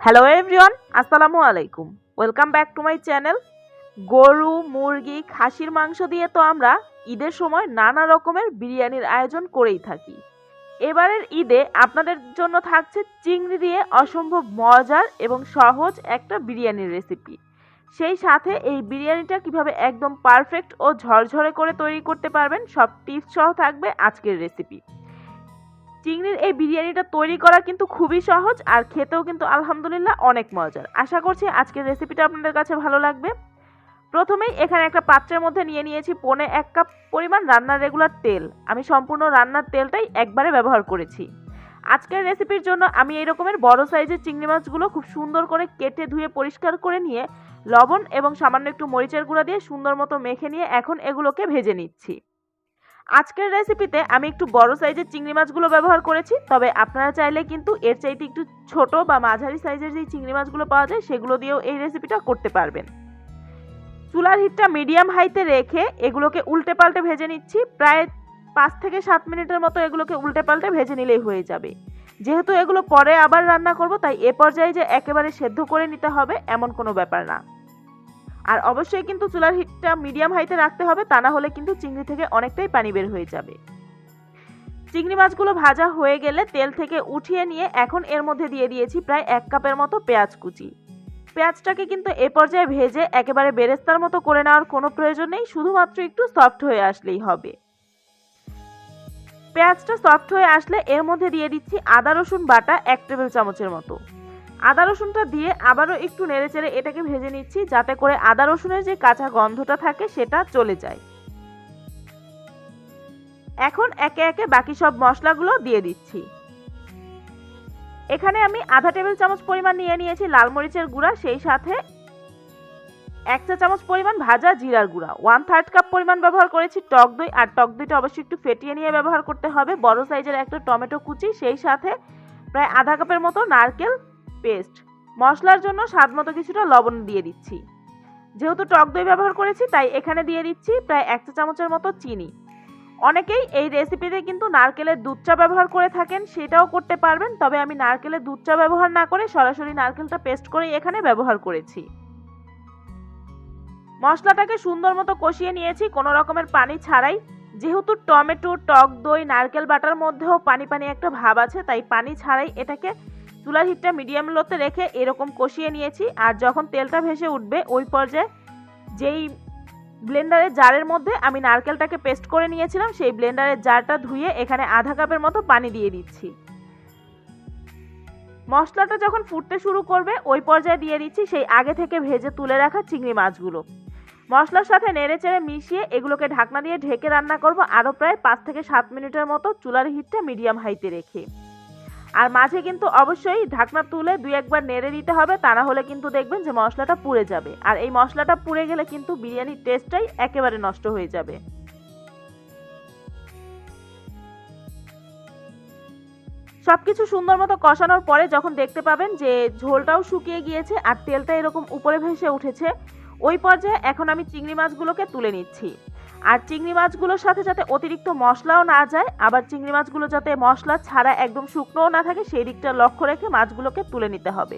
Hello everyone আসসালামু আলাইকুম। Welcome back to my channel গরু, মুরগি, খাসির মাংস দিয়ে তো আমরা ঈদের সময় নানা রকমের বিরিয়ানির আয়োজন করেই থাকি। এবারের ঈদে আপনাদের জন্য থাকছে চিংড়ি দিয়ে অসম্ভব মজার এবং সহজ একটা বিরিয়ানির রেসিপি সেই সাথে এই বিরিয়ানিটা কীভাবে একদম পারফেক্ট ও ঝরঝরে করে তৈরি করতে পারবেন সব টিপস সহ থাকবে আজকের রেসিপি চিংড়ির এই বিরিয়ানিটা তৈরি করা কিন্তু খুবই সহজ আর খেতেও কিন্তু আলহামদুলিল্লাহ অনেক মজার। আশা করছি আজকের রেসিপিটা আপনাদের কাছে ভালো লাগবে। প্রথমেই এখানে একটা পাত্রের মধ্যে নিয়ে নিয়েছি পনে এক কাপ পরিমাণ রান্নার রেগুলার তেল। আমি সম্পূর্ণ রান্নার তেলটাই একবারে ব্যবহার করেছি। আজকের রেসিপির জন্য আমি এই রকমের বড় সাইজের চিংড়ি মাছগুলো খুব সুন্দর করে কেটে ধুয়ে পরিষ্কার করে নিয়ে লবণ এবং সামান্য একটু মরিচের গুঁড়া দিয়ে সুন্দর মতো মেখে নিয়ে এখন এগুলোকে ভেজে নিচ্ছি। আজকের রেসিপিতে আমি একটু বড় সাইজের চিংড়ি মাছগুলো ব্যবহার করেছি, তবে আপনারা চাইলে কিন্তু এর চাইতে একটু ছোট বা মাঝারি সাইজের যে চিংড়ি মাছগুলো পাওয়া যায়, সেগুলো দিয়েও এই রেসিপিটা করতে পারবেন। চুলার হিটটা মিডিয়াম হাইতে রেখে এগুলোকে উল্টে পাল্টে ভেজে নিচ্ছি, প্রায় পাঁচ থেকে সাত মিনিটের মতো এগুলোকে উল্টে পাল্টে ভেজে নিলেই হয়ে যাবে। যেহেতু এগুলো পরে আবার রান্না করব, তাই এ পর্যায়ে যে একেবারে সেদ্ধ করে নিতে হবে, এমন কোনো ব্যাপার না। আর অবশ্যই কিন্তু চুলার হিটটা মিডিয়াম হাইতে রাখতে হবে, তা না হলে কিন্তু চিংড়ি থেকে অনেকটাই পানি বের হয়ে যাবে। চিংড়ি মাছগুলো ভাজা হয়ে গেলে তেল থেকে উঠিয়ে নিয়ে এখন এর মধ্যে দিয়ে দিয়েছি প্রায় এক কাপের মতো পেঁয়াজ কুচি। পেঁয়াজটাকে কিন্তু এ পর্যায়ে ভেজে একেবারে বেরেস্তার মতো করে নেওয়ার কোনো প্রয়োজন নেই, শুধুমাত্র একটু সফট হয়ে আসলেই হবে। পেঁয়াজটা সফট হয়ে আসলে এর মধ্যে দিয়ে দিচ্ছি আদা রসুন বাটা এক টেবিল চামচের মতো। আদা রসুনটা দিয়ে আবারও একটু নেড়েচেড়ে এটাকে ভেজে নিচ্ছি, যাতে করে আদা রসুনের যে কাঁচা গন্ধটা থাকে সেটা চলে যায়। এখন একে একে বাকি সব মশলাগুলো দিয়ে দিচ্ছি। এখানে আমি আধা টেবিল চামচ পরিমাণ নিয়ে নিয়েছি লাল মরিচের গুঁড়া, সেই সাথে এক চা চামচ পরিমাণ ভাজা জিরার গুঁড়া। ওয়ান থার্ড কাপ পরিমাণ ব্যবহার করেছি টক দই, আর টক দইটা অবশ্যই একটু ফেটিয়ে নিয়ে ব্যবহার করতে হবে। বড় সাইজের একটা টমেটো কুচি, সেই সাথে প্রায় আধা কাপের মতো নারকেল পেস্ট। মশলার জন্য স্বাদ মতো কিছুটা লবণ দিয়ে দিচ্ছি। যেহেতু টক দই ব্যবহার করেছি, তাই এখানে দিয়ে দিচ্ছি প্রায় এক চা চামচের মতো চিনি। অনেকেই এই রেসিপিতে কিন্তু নারকেলের দুধ চা ব্যবহার করে থাকেন, সেটাও করতে পারবেন, তবে আমি নারকেলের দুধ চা ব্যবহার না করে সরাসরি নারকেলটা পেস্ট করে এখানে ব্যবহার করেছি। মশলাটাকে সুন্দর মতো কষিয়ে নিয়েছি, কোনো রকমের পানি ছাড়াই। যেহেতু টমেটো, টক দই, নারকেল বাটার মধ্যেও পানি পানি একটা ভাব আছে, তাই পানি ছাড়াই এটাকে চুলার হিটটা মিডিয়াম লোতে রেখে এরকম কষিয়ে নিয়েছি, আর যখন তেলটা ভেসে উঠবে, ওই পর্যায়ে যেই ব্লেন্ডারের জারের মধ্যে আমি নারকেলটাকে পেস্ট করে নিয়েছিলাম, সেই ব্লেন্ডারের জারটা ধুয়ে এখানে আধা কাপের মতো পানি দিয়ে দিচ্ছি। মশলাটা যখন ফুটতে শুরু করবে, ওই পর্যায়ে দিয়ে দিচ্ছি সেই আগে থেকে ভেজে তুলে রাখা চিংড়ি মাছগুলো। মশলার সাথে নেড়ে চেড়ে মিশিয়ে এগুলোকে ঢাকনা দিয়ে ঢেকে রান্না করব আরও প্রায় পাঁচ থেকে সাত মিনিটের মতো চুলার হিটটা মিডিয়াম হাইতে রেখে। আর মাঝে কিন্তু অবশ্যই ঢাকনা তুলে দুই একবার নেড়ে দিতে হবে, তা না হলে কিন্তু দেখবেন যে মশলাটা পুড়ে যাবে। আর এই মশলাটা পুড়ে গেলে কিন্তু বিরিয়ানির টেস্টটাই একেবারে নষ্ট হয়ে যাবে। সবকিছু সুন্দর মতো কষানোর পরে যখন দেখতে পাবেন যে ঝোলটাও শুকিয়ে গিয়েছে আর তেলটা এরকম উপরে ভেসে উঠেছে, ওই পর্যায়ে এখন আমি চিংড়ি মাছগুলোকে তুলে নিচ্ছি। আর চিংড়ি মাছগুলোর সাথে যাতে অতিরিক্ত মশলাও না যায়, আবার চিংড়ি মাছগুলো যাতে মশলা ছাড়া একদম শুকনোও না থাকে, সেই দিকটা লক্ষ্য রেখে মাছগুলোকে তুলে নিতে হবে।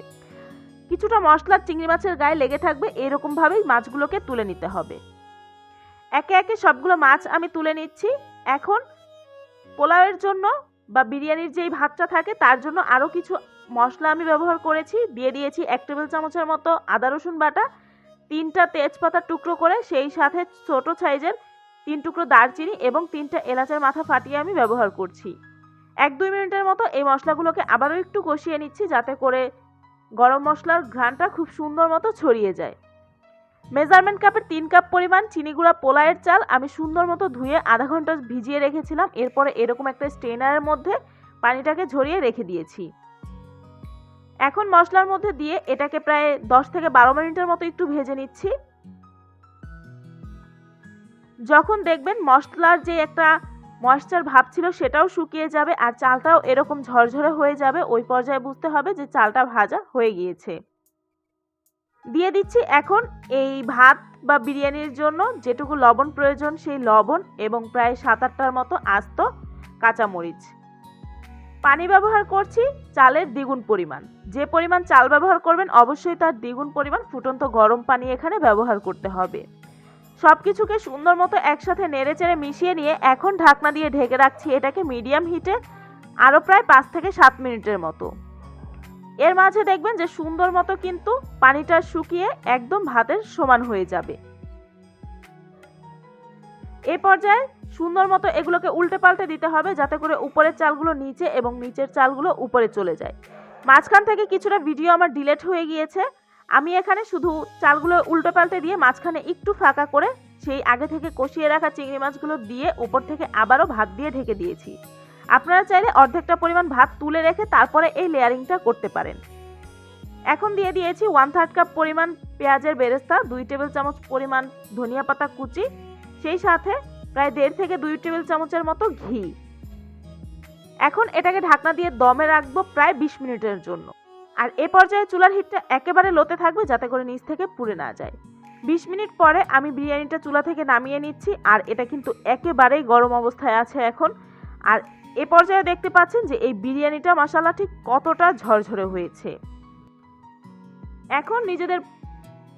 কিছুটা মশলা চিংড়ি মাছের গায়ে লেগে থাকবে, এরকমভাবেই মাছগুলোকে তুলে নিতে হবে। একে একে সবগুলো মাছ আমি তুলে নিচ্ছি। এখন পোলাওয়ের জন্য বা বিরিয়ানির যেই ভাতটা থাকে, তার জন্য আরও কিছু মশলা আমি ব্যবহার করেছি। দিয়ে দিয়েছি এক টেবিল চামচের মতো আদা রসুন বাটা, তিনটা তেজপাতা টুকরো করে সেই সাথে ছোট সাইজের তিন টুকরো দারচিনি এবং তিনটা এলাচের মাথা ফাটিয়ে আমি ব্যবহার করছি। এক দুই মিনিটের মতো এই মশলাগুলোকে আবারও একটু কষিয়ে নিচ্ছি যাতে করে গরম মশলার ঘ্রাণটা খুব সুন্দর মতো ছড়িয়ে যায়। মেজারমেন্ট কাপের তিন কাপ পরিমাণ চিনি গুঁড়া পোলায়ের চাল আমি সুন্দর মতো ধুয়ে আধা ঘণ্টা ভিজিয়ে রেখেছিলাম। এরপরে এরকম একটা স্টেনারের মধ্যে পানিটাকে ঝরিয়ে রেখে দিয়েছি। এখন মশলার মধ্যে দিয়ে এটাকে প্রায় দশ থেকে বারো মিনিটের মতো একটু ভেজে নিচ্ছি। যখন দেখবেন মশলার যে একটা ময়েশ্চার ভাব ছিল সেটাও শুকিয়ে যাবে আর চালটাও এরকম ঝরঝরে হয়ে যাবে, ওই পর্যায়ে বুঝতে হবে যে চালটা ভাজা হয়ে গিয়েছে। দিয়ে দিচ্ছি এখন এই ভাত বা বিরিয়ানির জন্য যেটুকু লবণ প্রয়োজন সেই লবণ এবং প্রায় সাত আটটার মতো আস্ত কাঁচামরিচ। পানি ব্যবহার করছি চালের দ্বিগুণ পরিমাণ। যে পরিমাণ চাল ব্যবহার করবেন অবশ্যই তার দ্বিগুণ পরিমাণ ফুটন্ত গরম পানি এখানে ব্যবহার করতে হবে। সব কিছুকে সুন্দর মতো একসাথে নেড়ে চেড়ে মিশিয়ে নিয়ে এখন ঢাকনা দিয়ে ঢেকে রাখছি এটাকে মিডিয়াম হিটে, আরও প্রায় পাঁচ থেকে সাত মিনিটের মতো। এর মাঝে দেখবেন যে সুন্দর মতো কিন্তু পানিটা শুকিয়ে একদম ভাতের সমান হয়ে যাবে। এই পর্যায়ে সুন্দর মতো এগুলোকে উল্টে পাল্টে দিতে হবে যাতে করে উপরের চালগুলো নিচে এবং নিচের চালগুলো উপরে চলে যায়। মাঝখান থেকে কিছুটা ভিডিও আমার ডিলেট হয়ে গিয়েছে। আমি এখানে শুধু চালগুলো উল্টে পাল্টে দিয়ে মাঝখানে একটু ফাঁকা করে সেই আগে থেকে কষিয়ে রাখা চিংড়ি মাছগুলো দিয়ে উপর থেকে আবারও ভাত দিয়ে ঢেকে দিয়েছি। আপনারা চাইলে অর্ধেকটা পরিমাণ ভাত তুলে রেখে তারপরে এই লেয়ারিংটা করতে পারেন। এখন দিয়ে দিয়েছি ওয়ান থার্ড কাপ পরিমাণ পেঁয়াজের বেরেস্তা, দুই টেবিল চামচ পরিমাণ ধনিয়া পাতা কুচি, সেই সাথে প্রায় দেড় থেকে দুই টেবিল চামচের মতো ঘি। এখন এটাকে ঢাকনা দিয়ে দমে রাখব প্রায় বিশ মিনিটের জন্য। আর এ পর্যায়ে চুলার হিটটা একেবারে লোতে থাকবে যাতে করে নিচ থেকে পুড়ে না যায়। বিশ মিনিট পরে আমি বিরিয়ানিটা চুলা থেকে নামিয়ে নিচ্ছি আর এটা কিন্তু একেবারেই গরম অবস্থায় আছে এখন। আর এ পর্যায়ে দেখতে পাচ্ছেন যে এই বিরিয়ানিটা মশালা ঠিক কতটা ঝরঝরে হয়েছে। এখন নিজেদের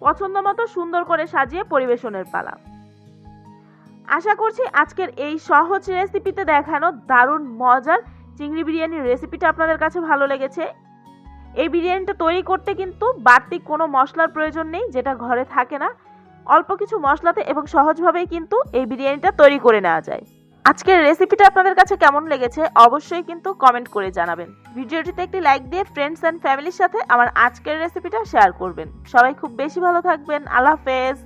পছন্দ মতো সুন্দর করে সাজিয়ে পরিবেশনের পালা। আশা করছি আজকের এই সহজ রেসিপিতে দেখানো দারুণ মজার চিংড়ি বিরিয়ানির রেসিপিটা আপনাদের কাছে ভালো লেগেছে। এই বিরিয়ানিটা তৈরি করতে কিন্তু বাড়তি কোনো মশলার প্রয়োজন নেই, যেটা ঘরে থাকে না। অল্প কিছু মশলাতে এবং সহজভাবেই কিন্তু এই বিরিয়ানিটা তৈরি করে নেওয়া যায়। আজকের রেসিপিটা আপনাদের কাছে কেমন লেগেছে অবশ্যই কিন্তু কমেন্ট করে জানাবেন। ভিডিওটিতে একটি লাইক দিয়ে ফ্রেন্ডস অ্যান্ড ফ্যামিলির সাথে আমার আজকের রেসিপিটা শেয়ার করবেন। সবাই খুব বেশি ভালো থাকবেন। আল্লাহ হাফেজ।